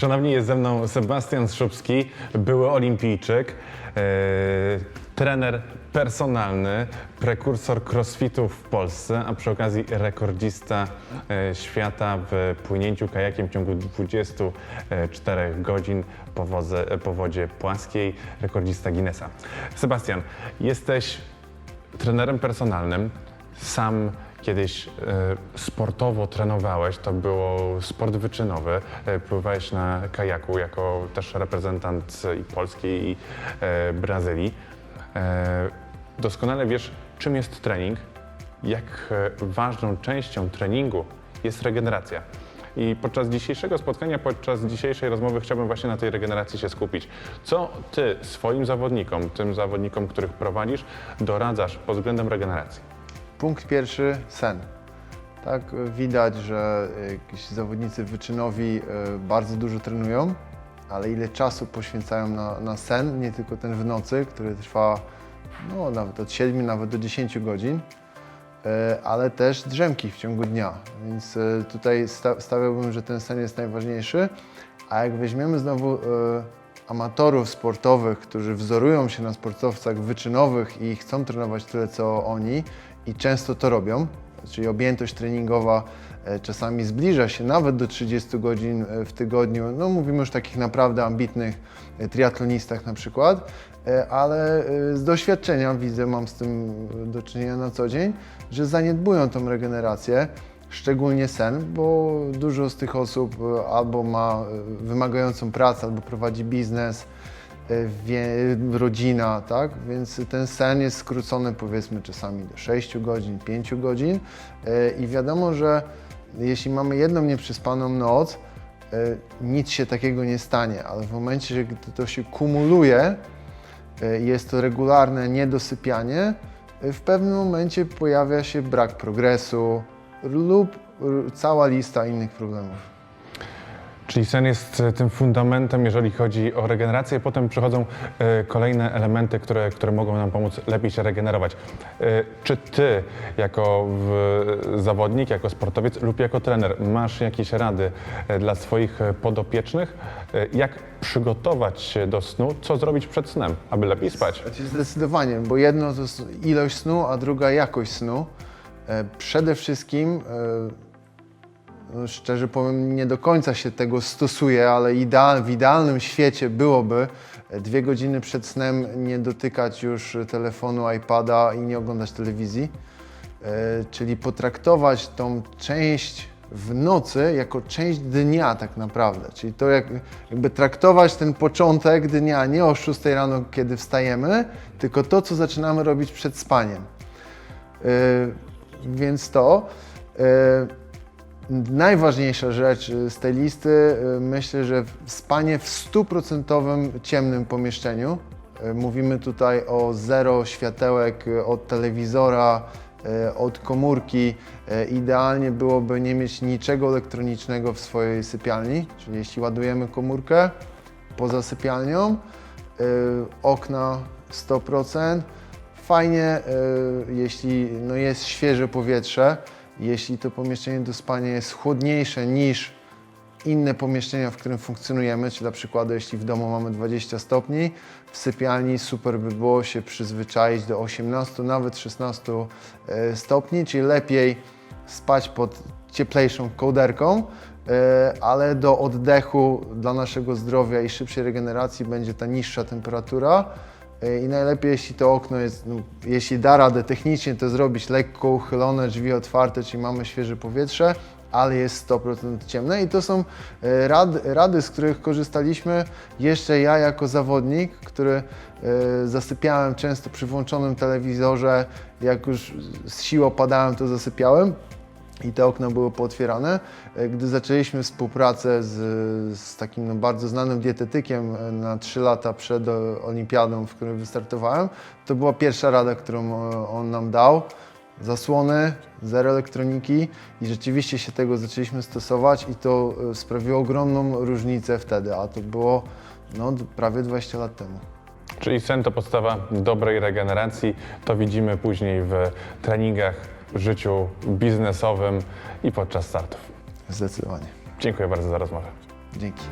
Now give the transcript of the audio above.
Szanowni, jest ze mną Sebastian Szubski, były olimpijczyk, e, trener personalny, prekursor crossfitu w Polsce, a przy okazji rekordzista e, świata w płynięciu kajakiem w ciągu 24 godzin po, wodze, po wodzie płaskiej, rekordzista Guinnessa. Sebastian, jesteś trenerem personalnym, sam kiedyś e, sportowo trenowałeś, to było sport wyczynowy, e, pływałeś na kajaku jako też reprezentant i Polski i e, Brazylii. Doskonale wiesz, czym jest trening, jak ważną częścią treningu jest regeneracja. I podczas dzisiejszego spotkania, podczas dzisiejszej rozmowy chciałbym właśnie na tej regeneracji się skupić. Co ty swoim zawodnikom, tym zawodnikom, których prowadzisz, doradzasz pod względem regeneracji? Punkt pierwszy sen. Tak, widać, że y, jakieś zawodnicy wyczynowi y, bardzo dużo trenują, ale ile czasu poświęcają na, na sen, nie tylko ten w nocy, który trwa no, nawet od 7 nawet do 10 godzin, y, ale też drzemki w ciągu dnia. Więc tutaj sta- stawiałbym, że ten sen jest najważniejszy. A jak weźmiemy znowu amatorów sportowych, którzy wzorują się na sportowcach wyczynowych i chcą trenować tyle co oni i często to robią, czyli objętość treningowa e, czasami zbliża się nawet do 30 godzin e, w tygodniu. No mówimy już o takich naprawdę ambitnych e, triatlonistach na przykład, ale z doświadczenia widzę, mam z tym do czynienia na co dzień, że zaniedbują tą regenerację szczególnie sen, bo dużo z tych osób albo ma wymagającą pracę, albo prowadzi biznes, rodzina, tak? Więc ten sen jest skrócony powiedzmy czasami do 6 godzin, 5 godzin e, i wiadomo, że jeśli mamy jedną nieprzespaną noc, e, nic się takiego nie stanie, ale w momencie, gdy to się kumuluje, e, jest to regularne niedosypianie, e, w pewnym momencie pojawia się brak progresu lub cała lista innych problemów. Czyli sen jest e, tym fundamentem, jeżeli chodzi o regenerację. Potem przychodzą e, kolejne elementy, które, które mogą nam pomóc lepiej się regenerować. E, Czy ty, jako zawodnik, jako sportowiec lub jako trener, masz jakieś rady dla swoich podopiecznych? Jak przygotować się do snu? Co zrobić przed snem, aby lepiej spać? Zdecydowanie, bo jedno to ilość snu, a druga jakość snu. Przede wszystkim, szczerze powiem, nie do końca się tego stosuje, ale ideal, w idealnym świecie byłoby dwie godziny przed snem nie dotykać już telefonu, iPada i nie oglądać telewizji. E, Czyli potraktować tą część w nocy jako część dnia tak naprawdę. Czyli to jak, jakby traktować ten początek dnia nie o 6 rano, kiedy wstajemy, tylko to, co zaczynamy robić przed spaniem. E, Więc to. e, Najważniejsza rzecz y, z tej listy, y, myślę, że spanie w stuprocentowym ciemnym pomieszczeniu. Y, Mówimy tutaj o zero światełek od telewizora, od komórki. Idealnie byłoby nie mieć niczego elektronicznego w swojej sypialni, czyli jeśli ładujemy komórkę poza sypialnią, okna 100%. Fajnie, jeśli no jest świeże powietrze, jeśli to pomieszczenie do spania jest chłodniejsze niż inne pomieszczenia, w którym funkcjonujemy, czyli dla przykładu, jeśli w domu mamy 20 stopni, w sypialni super by było się przyzwyczaić do 18, nawet 16 e, stopni, czyli lepiej spać pod cieplejszą kołderką, e, ale do oddechu dla naszego zdrowia i szybszej regeneracji będzie ta niższa temperatura. E, I najlepiej, jeśli to okno jest, no, jeśli da radę technicznie to zrobić lekko uchylone, drzwi otwarte, czyli mamy świeże powietrze, ale jest 100% ciemne. I to są e, rady, z których korzystaliśmy jeszcze ja jako zawodnik, który e, zasypiałem często przy włączonym telewizorze, jak już z sił opadałem, to zasypiałem i te okna były pootwierane. E, Gdy zaczęliśmy współpracę z, z takim no, bardzo znanym dietetykiem e, na 3 lata przed e, olimpiadą, w której wystartowałem, to była pierwsza rada, którą on nam dał. Zasłony, zero elektroniki i rzeczywiście się tego zaczęliśmy stosować i to sprawiło ogromną różnicę wtedy, a to było no, prawie 20 lat temu. Czyli sen to podstawa dobrej regeneracji. To widzimy później w treningach, życiu biznesowym i podczas startów. Zdecydowanie. Dziękuję bardzo za rozmowę. Dzięki.